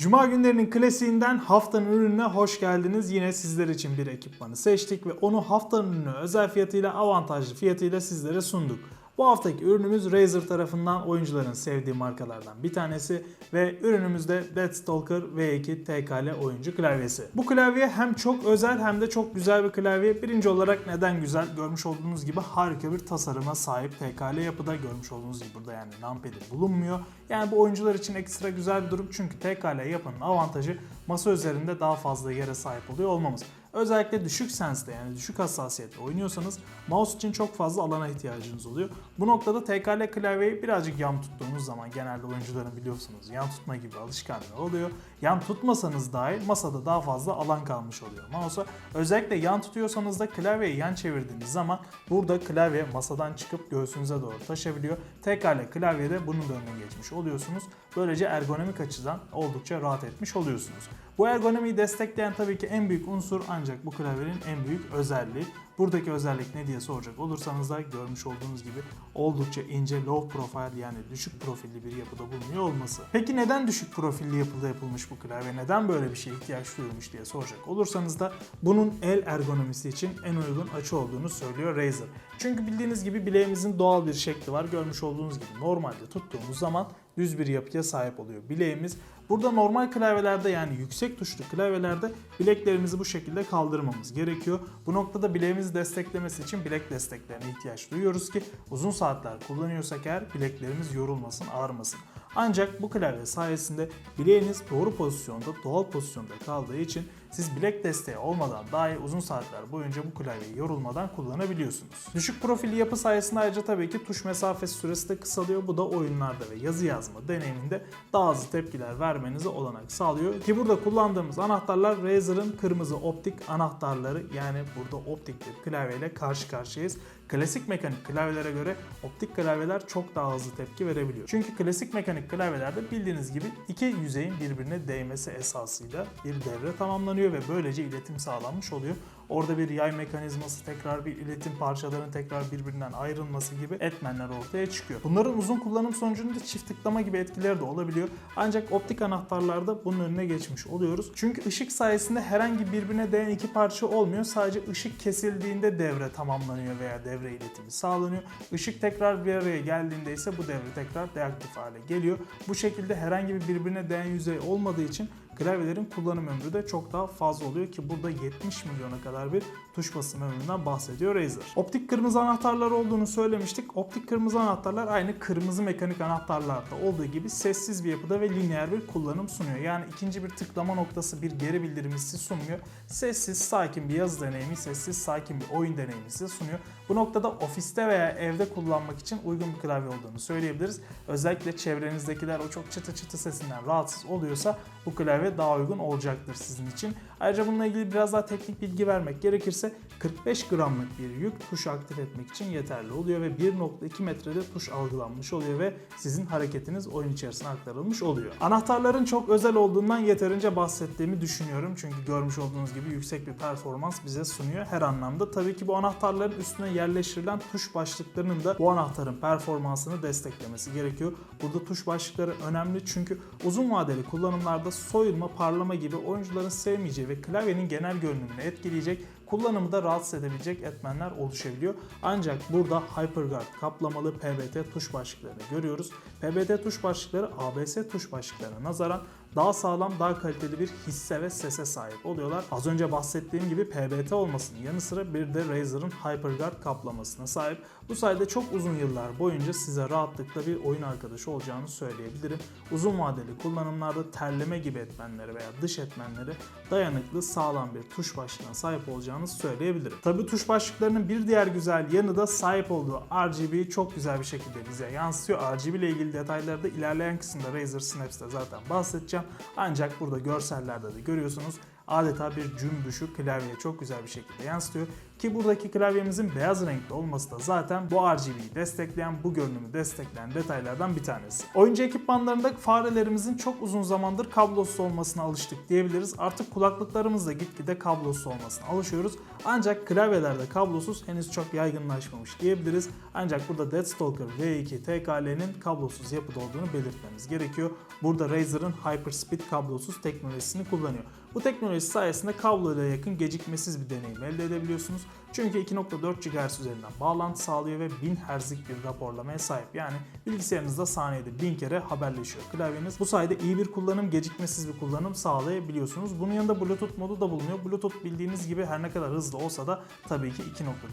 Cuma günlerinin klasiğinden haftanın ürününe hoş geldiniz. Yine sizler için bir ekipmanı seçtik ve onu haftanın ürünü özel fiyatıyla avantajlı fiyatıyla sizlere sunduk. Bu haftaki ürünümüz Razer tarafından oyuncuların sevdiği markalardan bir tanesi ve ürünümüzde Deathstalker V2 TKL oyuncu klavyesi. Bu klavye hem çok özel hem de çok güzel bir klavye. Birinci olarak neden güzel? Görmüş olduğunuz gibi harika bir tasarıma sahip TKL yapıda görmüş olduğunuz gibi burada yani numpad'i bulunmuyor. Yani bu oyuncular için ekstra güzel bir durum çünkü TKL yapının avantajı masa üzerinde daha fazla yere sahip oluyor olmamız. Özellikle düşük senste yani düşük hassasiyette oynuyorsanız mouse için çok fazla alana ihtiyacınız oluyor. Bu noktada TKL klavyeyi birazcık yan tuttuğunuz zaman genelde oyuncuların biliyorsunuz yan tutma gibi alışkanlığı oluyor. Yan tutmasanız dahi masada daha fazla alan kalmış oluyor mouse'a. Özellikle yan tutuyorsanız da klavyeyi yan çevirdiğiniz zaman burada klavye masadan çıkıp göğsünüze doğru taşabiliyor. TKL klavyede bunun da önüne geçmiş oluyorsunuz. Böylece ergonomik açıdan oldukça rahat etmiş oluyorsunuz. Bu ergonomiyi destekleyen tabii ki en büyük unsur ancak bu klavyenin en büyük özelliği. Buradaki özellik ne diye soracak olursanız da görmüş olduğunuz gibi oldukça ince low profile yani düşük profilli bir yapıda bulunuyor olması. Peki neden düşük profilli yapıda yapılmış bu klavye? Neden böyle bir şeye ihtiyaç duyulmuş diye soracak olursanız da bunun el ergonomisi için en uygun açı olduğunu söylüyor Razer. Çünkü bildiğiniz gibi bileğimizin doğal bir şekli var. Görmüş olduğunuz gibi normalde tuttuğumuz zaman düz bir yapıya sahip oluyor bileğimiz. Burada normal klavyelerde yani yüksek tuşlu klavyelerde bileklerimizi bu şekilde kaldırmamız gerekiyor. Bu noktada bileğimizi desteklemesi için bilek desteklerine ihtiyaç duyuyoruz ki uzun saatler kullanıyorsak eğer bileklerimiz yorulmasın, ağrımasın. Ancak bu klavye sayesinde bileğiniz doğru pozisyonda, doğal pozisyonda kaldığı için siz bilek desteği olmadan dahi uzun saatler boyunca bu klavyeyi yorulmadan kullanabiliyorsunuz. Düşük profilli yapı sayesinde ayrıca tabii ki tuş mesafesi süresi de kısalıyor. Bu da oyunlarda ve yazı yazma deneyiminde daha hızlı tepkiler vermenize olanak sağlıyor. Ki burada kullandığımız anahtarlar Razer'ın kırmızı optik anahtarları yani burada optik bir klavyeyle karşı karşıyayız. Klasik mekanik klavyelere göre optik klavyeler çok daha hızlı tepki verebiliyor. Çünkü klasik mekanik klavyelerde bildiğiniz gibi iki yüzeyin birbirine değmesi esasıyla bir devre tamamlanıyor ve böylece iletim sağlanmış oluyor. Orada bir yay mekanizması, tekrar bir iletim parçalarının tekrar birbirinden ayrılması gibi etmenler ortaya çıkıyor. Bunların uzun kullanım sonucunda çift tıklama gibi etkileri de olabiliyor. Ancak optik anahtarlarda bunun önüne geçmiş oluyoruz. Çünkü ışık sayesinde herhangi birbirine değen iki parça olmuyor. Sadece ışık kesildiğinde devre tamamlanıyor veya devre iletimi sağlanıyor. Işık tekrar bir araya geldiğinde ise bu devre tekrar deaktif hale geliyor. Bu şekilde herhangi bir birbirine değen yüzey olmadığı için klavyelerin kullanım ömrü de çok daha fazla oluyor ki burada 70 milyona kadar bir tuş basım ömründen bahsediyor Razer. Optik kırmızı anahtarlar olduğunu söylemiştik. Optik kırmızı anahtarlar aynı kırmızı mekanik anahtarlarda olduğu gibi sessiz bir yapıda ve lineer bir kullanım sunuyor. Yani ikinci bir tıklama noktası bir geri bildirim hissi sunmuyor. Sessiz, sakin bir yazı deneyimi, sessiz, sakin bir oyun deneyimi size sunuyor. Bu noktada ofiste veya evde kullanmak için uygun bir klavye olduğunu söyleyebiliriz. Özellikle çevrenizdekiler o çok çıtı çıtı sesinden rahatsız oluyorsa bu klavye daha uygun olacaktır sizin için. Ayrıca bununla ilgili biraz daha teknik bilgi vermek gerekirse 45 gramlık bir yük tuşu aktif etmek için yeterli oluyor ve 1.2 metrede tuş algılanmış oluyor ve sizin hareketiniz oyun içerisine aktarılmış oluyor. Anahtarların çok özel olduğundan yeterince bahsettiğimi düşünüyorum. Çünkü görmüş olduğunuz gibi yüksek bir performans bize sunuyor her anlamda. Tabii ki bu anahtarların üstüne yerleştirilen tuş başlıklarının da bu anahtarın performansını desteklemesi gerekiyor. Burada tuş başlıkları önemli çünkü uzun vadeli kullanımlarda soyulma, parlama gibi oyuncuların sevmeyeceği ve klavyenin genel görünümünü etkileyecek kullanımı da rahatsız edebilecek etmenler oluşabiliyor. Ancak burada HyperGuard kaplamalı PBT tuş başlıklarını görüyoruz. PBT tuş başlıkları ABS tuş başlıklarına nazaran daha sağlam, daha kaliteli bir hisse ve sese sahip oluyorlar. Az önce bahsettiğim gibi PBT olmasının yanı sıra bir de Razer'ın HyperGuard kaplamasına sahip. Bu sayede çok uzun yıllar boyunca size rahatlıkla bir oyun arkadaşı olacağını söyleyebilirim. Uzun vadeli kullanımlarda terleme gibi etmenleri veya dış etmenleri dayanıklı, sağlam bir tuş başlığına sahip olacağınızı söyleyebilirim. Tabi tuş başlıklarının bir diğer güzel yanı da sahip olduğu RGB'yi çok güzel bir şekilde bize yansıtıyor. RGB ile ilgili detayları da ilerleyen kısımda Razer Synapse'de zaten bahsedeceğim. Ancak burada görsellerde de görüyorsunuz adeta bir cümbüşü klavyeye çok güzel bir şekilde yansıtıyor. Ki buradaki klavyemizin beyaz renkli olması da zaten bu RGB'yi destekleyen, bu görünümü destekleyen detaylardan bir tanesi. Oyuncu ekipmanlarında farelerimizin çok uzun zamandır kablosuz olmasına alıştık diyebiliriz. Artık kulaklıklarımız da gitgide kablosuz olmasına alışıyoruz. Ancak klavyelerde kablosuz henüz çok yaygınlaşmamış diyebiliriz. Ancak burada Deathstalker V2 TKL'nin kablosuz yapıda olduğunu belirtmemiz gerekiyor. Burada Razer'ın Hyperspeed kablosuz teknolojisini kullanıyor. Bu teknoloji sayesinde kabloyla yakın gecikmesiz bir deneyim elde edebiliyorsunuz. Çünkü 2.4 GHz üzerinden bağlantı sağlıyor ve 1000 Hz'lik bir raporlamaya sahip. Yani bilgisayarınızda saniyede 1000 kere haberleşiyor klavyeniz. Bu sayede iyi bir kullanım, gecikmesiz bir kullanım sağlayabiliyorsunuz. Bunun yanında Bluetooth modu da bulunuyor. Bluetooth bildiğiniz gibi her ne kadar hızlı olsa da tabii ki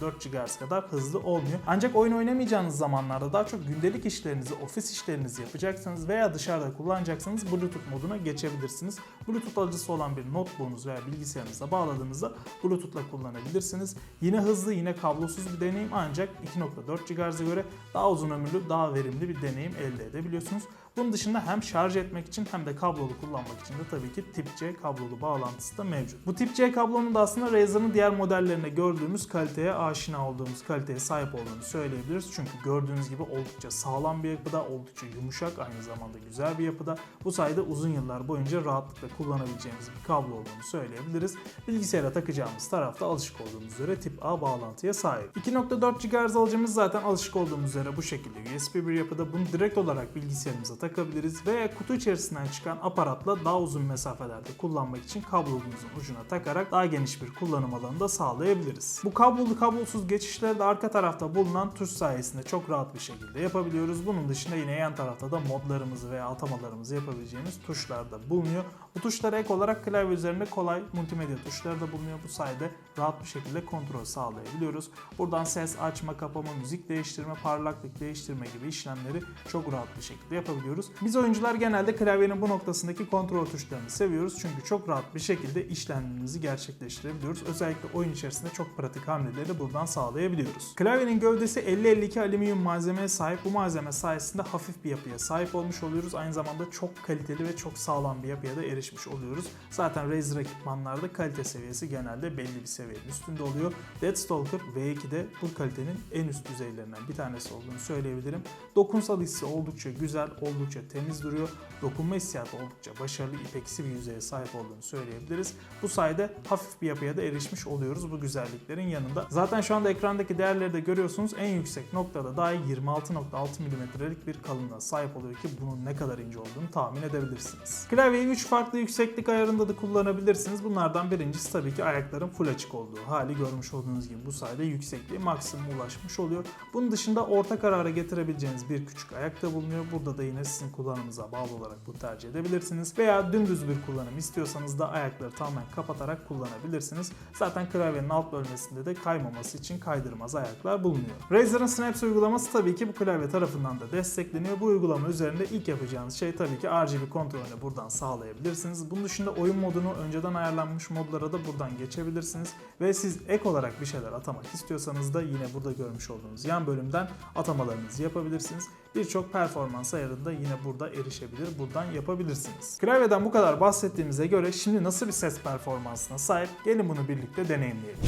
2.4 GHz kadar hızlı olmuyor. Ancak oyun oynamayacağınız zamanlarda daha çok gündelik işlerinizi, ofis işlerinizi yapacaksanız veya dışarıda kullanacaksanız Bluetooth moduna geçebilirsiniz. Bluetooth alıcısı olan bir notebook'unuz veya bilgisayarınıza bağladığınızda Bluetooth'la kullanabilirsiniz. Yine hızlı, yine kablosuz bir deneyim ancak 2.4 GHz'e göre daha uzun ömürlü, daha verimli bir deneyim elde edebiliyorsunuz. Bunun dışında hem şarj etmek için hem de kablolu kullanmak için de tabii ki tip C kablolu bağlantısı da mevcut. Bu tip C kablonun da aslında Razer'ın diğer modellerinde gördüğümüz kaliteye aşina olduğumuz kaliteye sahip olduğunu söyleyebiliriz. Çünkü gördüğünüz gibi oldukça sağlam bir yapıda, oldukça yumuşak, aynı zamanda güzel bir yapıda. Bu sayede uzun yıllar boyunca rahatlıkla kullanabileceğimiz bir kablo olduğunu söyleyebiliriz. Bilgisayara takacağımız tarafta alışık olduğumuz üzere tip A bağlantıya sahip. 2.4 GHz alıcımız zaten alışık olduğumuz üzere bu şekilde USB bir yapıda. Bunu direkt olarak bilgisayarımıza takabiliriz veya kutu içerisinden çıkan aparatla daha uzun mesafelerde kullanmak için kablomuzun ucuna takarak daha geniş bir kullanım alanı da sağlayabiliriz. Bu kablolu kablosuz geçişleri de arka tarafta bulunan tuş sayesinde çok rahat bir şekilde yapabiliyoruz. Bunun dışında yine yan tarafta da modlarımızı veya atamalarımızı yapabileceğimiz tuşlar da bulunuyor. Bu tuşlara ek olarak klavye üzerinde kolay multimedya tuşları da bulunuyor. Bu sayede rahat bir şekilde kontrol sağlayabiliyoruz. Buradan ses açma, kapama, müzik değiştirme, parlaklık değiştirme gibi işlemleri çok rahat bir şekilde yapabiliyoruz. Biz oyuncular genelde klavyenin bu noktasındaki kontrol tuşlarını seviyoruz. Çünkü çok rahat bir şekilde işlemlerimizi gerçekleştirebiliyoruz. Özellikle oyun içerisinde çok pratik hamleleri buradan sağlayabiliyoruz. Klavyenin gövdesi 50-52 alüminyum malzemeye sahip. Bu malzeme sayesinde hafif bir yapıya sahip olmuş oluyoruz. Aynı zamanda çok kaliteli ve çok sağlam bir yapıya da erişmiş oluyoruz. Zaten Razer ekipmanlarda kalite seviyesi genelde belli bir seviyenin üstünde oluyor. Deathstalker V2'de bu kalitenin en üst düzeylerinden bir tanesi olduğunu söyleyebilirim. Dokunsal hissi oldukça güzel, oldukça temiz duruyor. Dokunma hissiyatı oldukça başarılı, ipeksi bir yüzeye sahip olduğunu söyleyebiliriz. Bu sayede hafif bir yapıya da erişmiş oluyoruz bu güzelliklerin yanında. Zaten şu anda ekrandaki değerleri de görüyorsunuz. En yüksek noktada dahi 26.6 mm'lik bir kalınlığa sahip oluyor ki bunun ne kadar ince olduğunu tahmin edebilirsiniz. Klavyeyi 3 farklı yükseklik ayarında da kullanabilirsiniz. Bunlardan birincisi tabii ki ayakların full açık olduğu hali görmüş olduğunuz gibi bu sayede yüksekliği maksimum ulaşmış oluyor. Bunun dışında orta karara getirebileceğiniz bir küçük ayak da bulunuyor. Burada da yine sizin kullanımınıza bağlı olarak bu tercih edebilirsiniz. Veya dümdüz bir kullanım istiyorsanız da ayakları tamamen kapatarak kullanabilirsiniz. Zaten klavyenin alt bölmesinde de kaymaması için kaydırmaz ayaklar bulunuyor. Razer'ın Snaps uygulaması tabii ki bu klavye tarafından da destekleniyor. Bu uygulama üzerinde ilk yapacağınız şey tabii ki RGB kontrolünü buradan sağlayabilirsiniz. Bunun dışında oyun modunu önceden ayarlanmış modlara da buradan geçebilirsiniz. Ve siz ek olarak bir şeyler atamak istiyorsanız da yine burada görmüş olduğunuz yan bölümden atamalarınızı yapabilirsiniz. Birçok performans ayarında yine burada erişebilir, buradan yapabilirsiniz. Klavyeden bu kadar bahsettiğimize göre şimdi nasıl bir ses performansına sahip gelin bunu birlikte deneyimleyelim.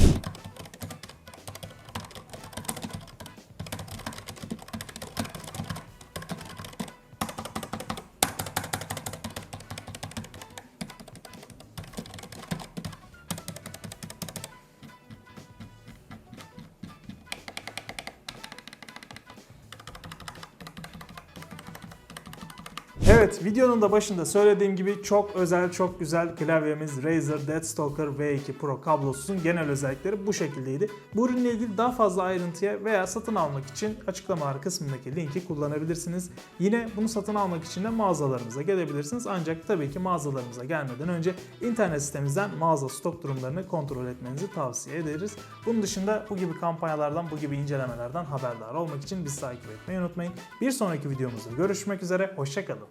Evet videonun da başında söylediğim gibi çok özel çok güzel klavyemiz Razer Deathstalker V2 Pro kablosuzun genel özellikleri bu şekildeydi. Bu ürünle ilgili daha fazla ayrıntıya veya satın almak için açıklamalar kısmındaki linki kullanabilirsiniz. Yine bunu satın almak için de mağazalarımıza gelebilirsiniz. Ancak tabii ki mağazalarımıza gelmeden önce internet sitemizden mağaza stok durumlarını kontrol etmenizi tavsiye ederiz. Bunun dışında bu gibi kampanyalardan, bu gibi incelemelerden haberdar olmak için bizi takip etmeyi unutmayın. Bir sonraki videomuzda görüşmek üzere, hoşçakalın.